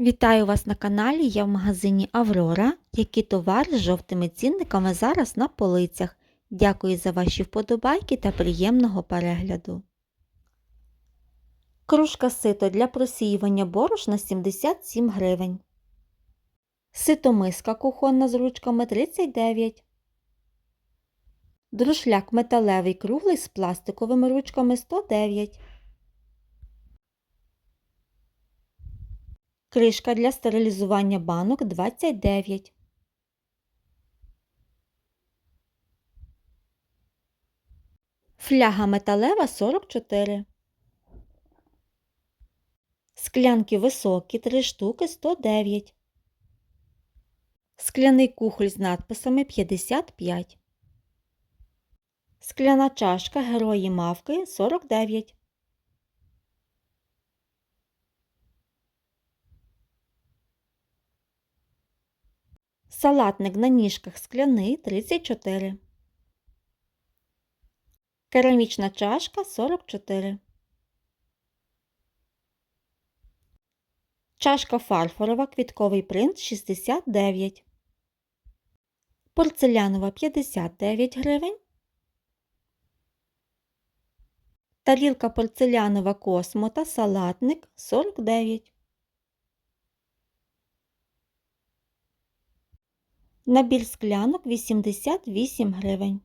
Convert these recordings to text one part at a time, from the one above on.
Вітаю вас на каналі. Я в магазині Аврора. Які товари з жовтими цінниками зараз на полицях. Дякую за ваші вподобайки та приємного перегляду. Кружка сито для просіювання борошна 77 гривень. Ситомиска кухонна з ручками 39. Друшляк металевий круглий з пластиковими ручками 109. Кришка для стерилізування банок 29. Фляга металева 44. Склянки високі 3 штуки 109. Скляний кухоль з надписами 55. Скляна чашка Герої мавки 49. Салатник на ніжках скляний 34. Керамічна чашка 44. Чашка фарфорова квітковий принт 69. Порцелянова 59 гривень. Тарілка порцелянова космо та салатник 49. Набір склянок 88 гривень.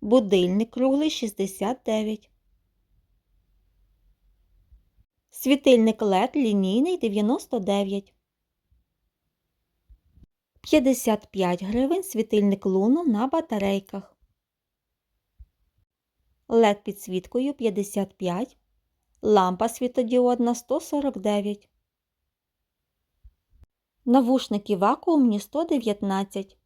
Будильник круглий 69. Світильник LED лінійний 99. 55 гривень світильник луну на батарейках. LED підсвіткою 55. Лампа світодіодна 149. Навушники вакуумні 119.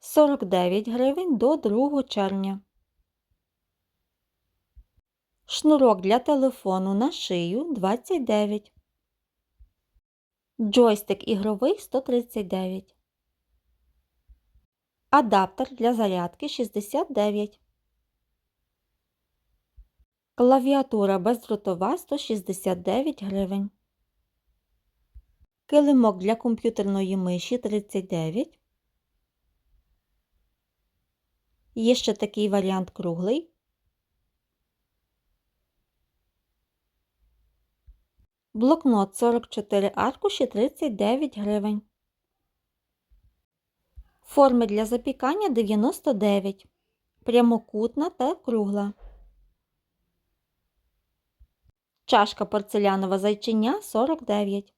49 гривень до 2 червня. Шнурок для телефону на шию 29. Джойстик ігровий 139. Адаптер для зарядки 69. Клавіатура бездротова 169 гривень. Килимок для комп'ютерної миші 39. Є ще такий варіант круглий. Блокнот 44 аркуші 39 гривень. Форми для запікання 99. Прямокутна та кругла. Чашка порцелянова зайчиня 49.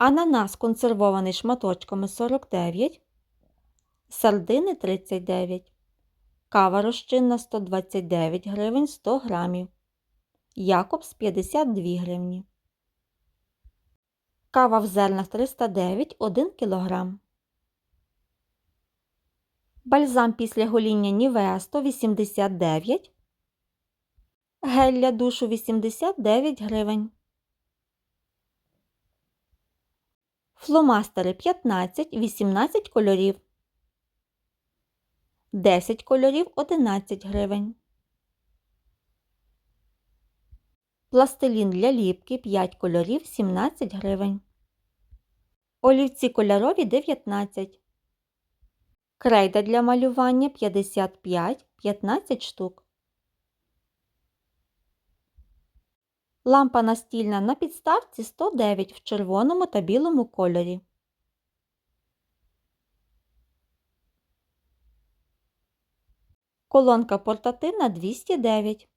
Ананас консервований шматочками 49. Сардини 39. Кава розчинна 129 гривень 100 грамів. Якобс 52 гривні. Кава в зернах 309 1 кг. Бальзам після гоління Нівеа 189. Гель для душу 89 гривень. Фломастери 15, 18 кольорів. 10 кольорів 11 гривень. Пластилін для ліпки 5 кольорів 17 гривень. Олівці кольорові 19. Крейда для малювання 55 15 штук. Лампа настільна на підставці 109 в червоному та білому кольорі. Колонка портативна 209.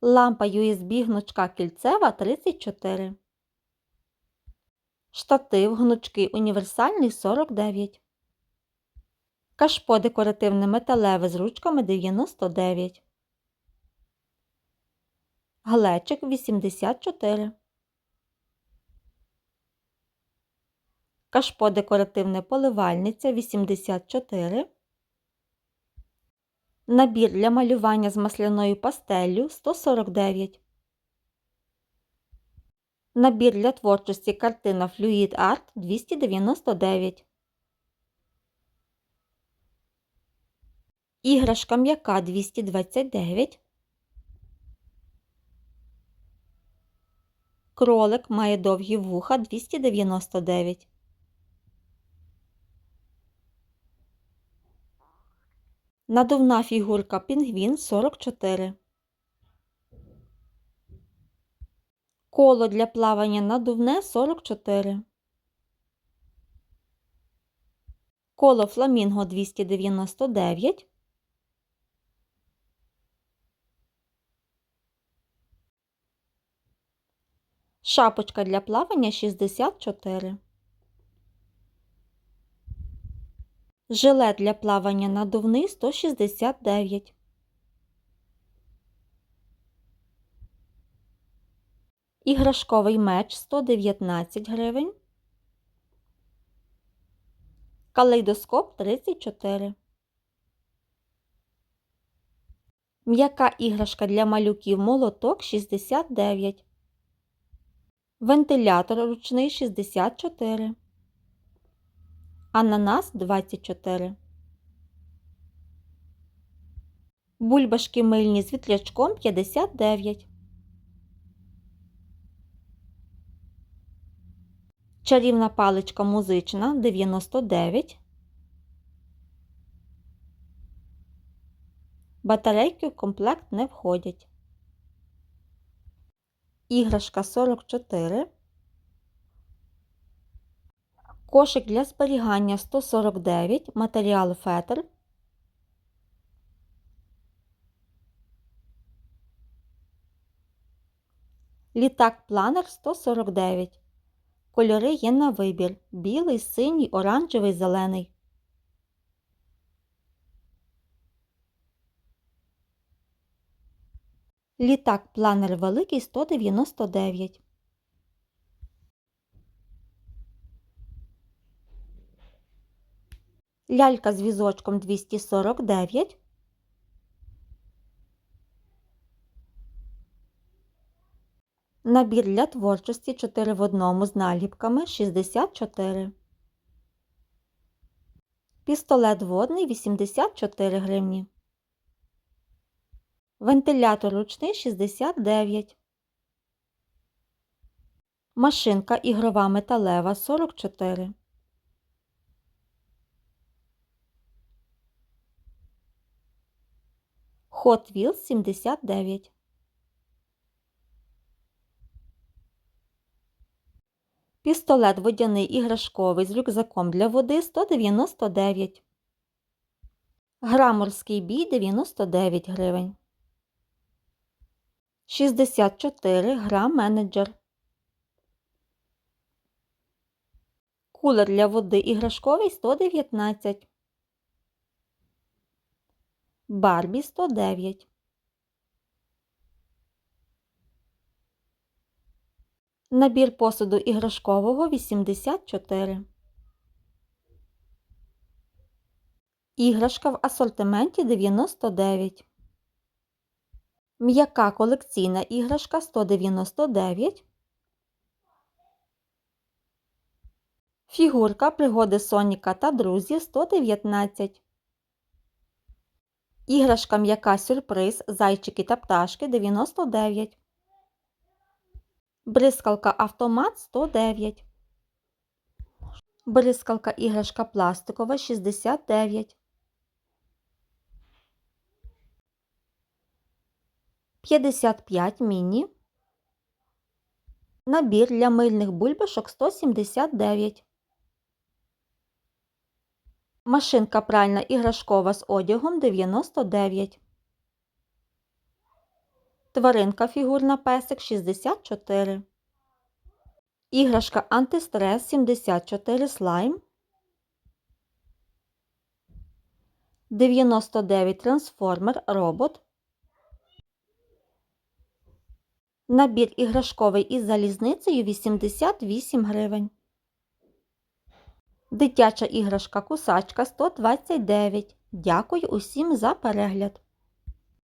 Лампа USB гнучка кільцева 34. Штатив гнучкий універсальний 49. Кашпо декоративне металеве з ручками 99. Глечик 84. Кашпо декоративне поливальниця 84. Набір для малювання з масляною пастеллю 149. Набір для творчості картина Fluid Art 299. Іграшка м'яка 229. Кролик має довгі вуха 299. Надувна фігурка пінгвін 44. Коло для плавання надувне 44. Коло фламінго 299. Шапочка для плавання 64. Жилет для плавання надувний 169. Іграшковий меч 119 гривень. Калейдоскоп 34. М'яка іграшка для малюків молоток 69. Вентилятор ручний 64. Ананас 24. Бульбашки мильні з вітрячком 59. Чарівна паличка музична 99. Батарейки в комплект не входять. Іграшка 44. Кошик для зберігання 149, матеріал фетр. Літак планер 149. Кольори є на вибір: білий, синій, оранжевий, зелений. Літак планер великий 199. Лялька з візочком 249. Набір для творчості 4 в одному з наліпками 64. Пістолет водний 84 гривні. Вентилятор ручний 69. Машинка ігрова металева 44. Hot Wheels 79. Пістолет водяний іграшковий з рюкзаком для води 199. Граморський бій 99 гривень. 64 гра менеджер. Кулер для води іграшковий 119. Барбі 109. Набір посуду іграшкового 84. Іграшка в асортименті 99. М'яка колекційна іграшка 199. Фігурка пригоди Соніка та друзів 119. Іграшка м'яка сюрприз Зайчики та пташки 99. Бризкалка автомат 109. Бризкалка іграшка пластикова 69. 55 міні. Набір для мильних бульбашок 179. Машинка пральна іграшкова з одягом 99. Тваринка фігурна песик 64. Іграшка антистрес 74 слайм. 99 трансформер робот. Набір іграшковий із залізницею 88 гривень. Дитяча іграшка кусачка 129. Дякую усім за перегляд!